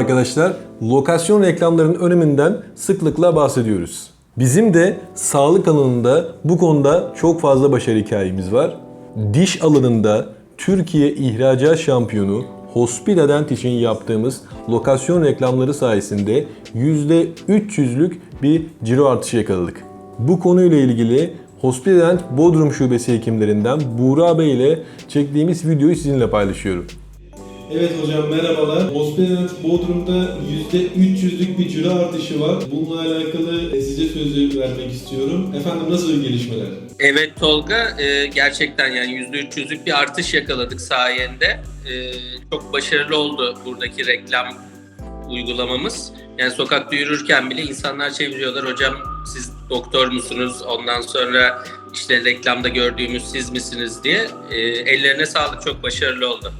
arkadaşlar. Lokasyon reklamlarının öneminden sıklıkla bahsediyoruz. Bizim de sağlık alanında bu konuda çok fazla başarı hikayemiz var. Diş alanında Türkiye ihracat şampiyonu Hospida Dent için yaptığımız lokasyon reklamları sayesinde %300'lük bir ciro artışı yakaladık. Bu konuyla ilgili Hospida Dent Bodrum Şubesi hekimlerinden Buğra Bey ile çektiğimiz videoyu sizinle paylaşıyorum. Evet hocam merhabalar. Hospitalet Bodrum'da %300'lük bir ciro artışı var. Bununla alakalı size sözü vermek istiyorum. Efendim nasıl gelişmeler? Evet Tolga, e, gerçekten yani %300'lük bir artış yakaladık sayende. E, çok başarılı oldu buradaki reklam uygulamamız. Yani sokakta yürürken bile insanlar çeviriyorlar. Hocam siz doktor musunuz? Ondan sonra işte reklamda gördüğümüz siz misiniz diye. E, ellerine sağlık, çok başarılı oldu.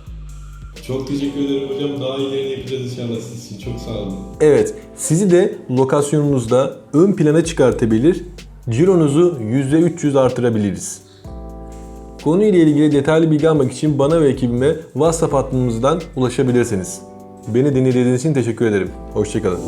Çok teşekkür ederim hocam. Daha ilerini yapacağız inşallah siz için. Çok sağ olun. Evet, sizi de lokasyonunuzda ön plana çıkartabilir, cironuzu %300 artırabiliriz. Konuyla ilgili detaylı bilgi almak için bana ve ekibime WhatsApp hattımızdan ulaşabilirsiniz. Beni dinlediğiniz için teşekkür ederim. Hoşçakalın.